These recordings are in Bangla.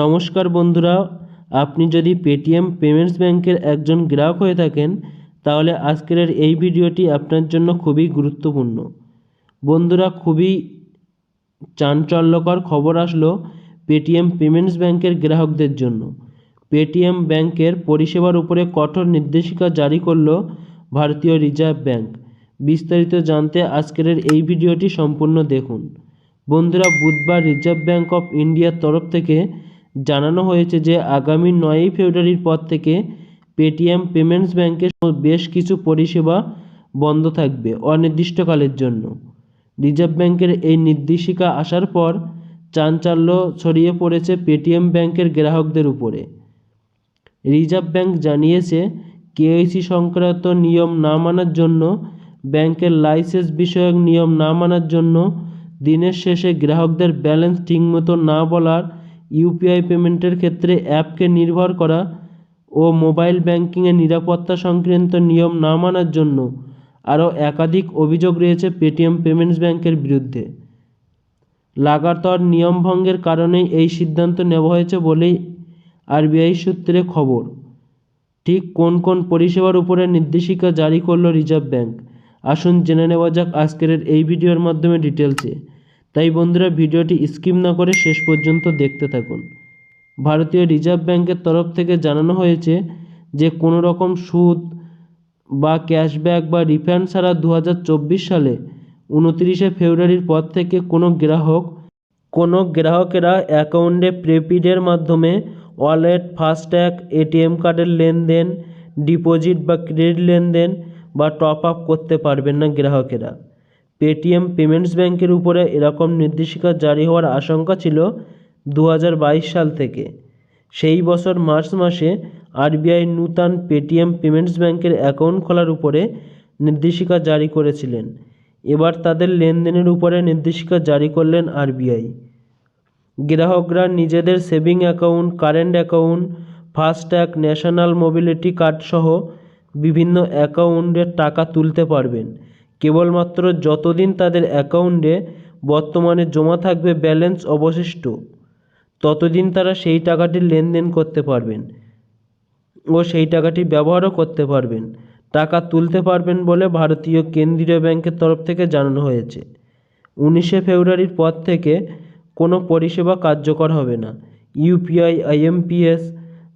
নমস্কার বন্ধুরা, আপনি যদি পেটিএম পেমেন্টস ব্যাংকের একজন গ্রাহক হয়ে থাকেন, তাহলে আজকের এই ভিডিওটি আপনার জন্য খুবই গুরুত্বপূর্ণ। বন্ধুরা, খুবই চাঞ্চল্যকর খবর আসলো পেটিএম পেমেন্টস ব্যাংকের গ্রাহকদের জন্য। পেটিএম ব্যাংকের পরিষেবার উপরে কঠোর নির্দেশিকা জারি করল ভারতীয় রিজার্ভ ব্যাংক বিস্তারিত জানতে আজকের এই ভিডিওটি সম্পূর্ণ দেখুন। বন্ধুরা, বুধবার রিজার্ভ ব্যাংক অফ ইন্ডিয়ার তরফ থেকে জানানো হয়েছে যে, আগামী নয়ই ফেব্রুয়ারির পর থেকে পেটিএম পেমেন্টস ব্যাংকের বেশ কিছু পরিষেবা বন্ধ থাকবে অনির্দিষ্টকালের জন্য। রিজার্ভ ব্যাংকের এই নির্দেশিকা আসার পর চাঞ্চল্য ছড়িয়ে পড়েছে পেটিএম ব্যাংকের গ্রাহকদের উপরে। রিজার্ভ ব্যাংক জানিয়েছে, কেওয়াইসি সংক্রান্ত নিয়ম না মানার জন্য, ব্যাংকের লাইসেন্স বিষয়ক নিয়ম না মানার জন্য দিনের শেষে গ্রাহকদের ব্যালেন্স ঠিকমতো না বলার ইউপিআই পেমেন্টের ক্ষেত্রে অ্যাপকে নির্ভর করা ও মোবাইল ব্যাংকিংয়ে নিরাপত্তা সংক্রান্ত নিয়ম না মানার জন্য আরও একাধিক অভিযোগ রয়েছে পেটিএম পেমেন্টস ব্যাংকের বিরুদ্ধে। লাগাতার নিয়ম ভঙ্গের কারণেই এই সিদ্ধান্ত নেওয়া হয়েছে বলেই আরবিআই সূত্রে খবর। ঠিক কোন কোন পরিষেবার উপরে নির্দেশিকা জারি করল রিজার্ভ ব্যাংক? আসুন জেনে নেওয়া যাক আজকের এই ভিডিওর মাধ্যমে ডিটেলসে। তাই বন্ধুরা ভিডিওটি স্কিপ না করে শেষ পর্যন্ত দেখতে থাকুন। ভারতীয় রিজার্ভ ব্যাংকের তরফ থেকে জানানো হয়েছে যে, কোনো রকম সুদ বা ক্যাশব্যাক বা রিফান্ড ছাড়া দু হাজার চব্বিশ সালে উনতিরিশে ফেব্রুয়ারির পর থেকে কোনো গ্রাহক, কোনো গ্রাহকেরা অ্যাকাউন্টে প্রেপিডের মাধ্যমে ওয়ালেট, ফাস্ট্যাগ, এটিএম কার্ডের লেনদেন, ডিপোজিট বা ক্রেডিট লেনদেন বা টপ আপ করতে পারবেন না গ্রাহকেরা। পেটিএম পেমেন্টস ব্যাংকের উপরে এরকম নির্দেশিকা জারি হওয়ার আশঙ্কা ছিল দু হাজার বাইশ সাল থেকে। সেই বছর মার্চ মাসে আরবিআই নূতন পেটিএম পেমেন্টস ব্যাংকের অ্যাকাউন্ট খোলার উপরে নির্দেশিকা জারি করেছিলেন। এবার তাদের লেনদেনের উপরে নির্দেশিকা জারি করলেন আরবিআই। গ্রাহকরা নিজেদের saving account, current account, FASTag, national mobility card সহ বিভিন্ন অ্যাকাউন্টে টাকা তুলতে পারবেন। কেবলমাত্র যতদিন তাদের অ্যাকাউন্টে বর্তমানে জমা থাকবে ব্যালেন্স অবশিষ্ট, ততদিন তারা সেই টাকাটি লেনদেন করতে পারবেন ও সেই টাকাটি ব্যবহারও করতে পারবেন। টাকা তুলতে পারবেন বলে ভারতীয় কেন্দ্রীয় ব্যাংকের তরফ থেকে জানানো হয়েছে। উনিশে ফেব্রুয়ারির পর থেকে কোনো পরিষেবা কার্যকর হবে না। ইউপিআই, আইএমপিএস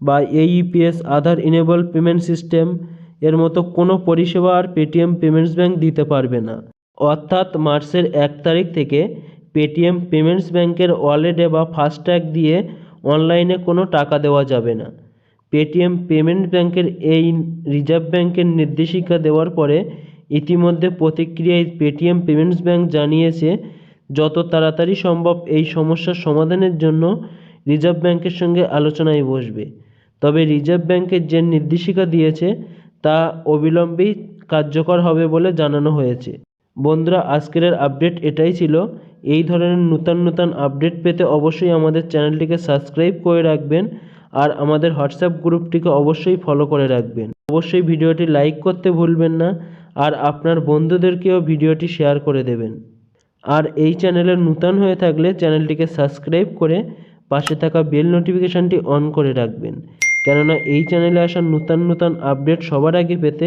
বা AEPS Aadhaar enable payment system এর মতো কোনো পরিষেবা আর পেটিএম পেমেন্টস ব্যাঙ্ক দিতে পারবে না। অর্থাৎ মার্চের এক তারিখ থেকে পেটিএম পেমেন্টস ব্যাংকের ওয়ালেটে বা ফাস্ট্যাগ দিয়ে অনলাইনে কোনো টাকা দেওয়া যাবে না। পেটিএম পেমেন্ট ব্যাংকের এই রিজার্ভ ব্যাংকের নির্দেশিকা দেওয়ার পরে ইতিমধ্যে প্রতিক্রিয়ায় পেটিএম পেমেন্টস ব্যাংক জানিয়েছে, যত তাড়াতাড়ি সম্ভব এই সমস্যার সমাধানের জন্য রিজার্ভ ব্যাংকের সঙ্গে আলোচনায় বসবে। তবে রিজার্ভ ব্যাংকের যে নির্দেশিকা দিয়েছে তা অবিলম্বেই কার্যকর হবে বলে জানানো হয়েছে। বন্ধুরা, আজকের আপডেট এটাই ছিল। এই ধরনের নূতন নূতন আপডেট পেতে অবশ্যই আমাদের চ্যানেলটিকে সাবস্ক্রাইব করে রাখবেন আর আমাদের হোয়াটসঅ্যাপ গ্রুপটিকে অবশ্যই ফলো করে রাখবেন। অবশ্যই ভিডিওটি লাইক করতে ভুলবেন না আর আপনার বন্ধুদেরকেও ভিডিওটি শেয়ার করে দেবেন। আর এই চ্যানেলে নূতন হয়ে থাকলে চ্যানেলটিকে সাবস্ক্রাইব করে পাশে থাকা বেল নোটিফিকেশানটি অন করে রাখবেন। কেননা এই চ্যানেলে আসা নূতন নূতন আপডেট সবার আগে পেতে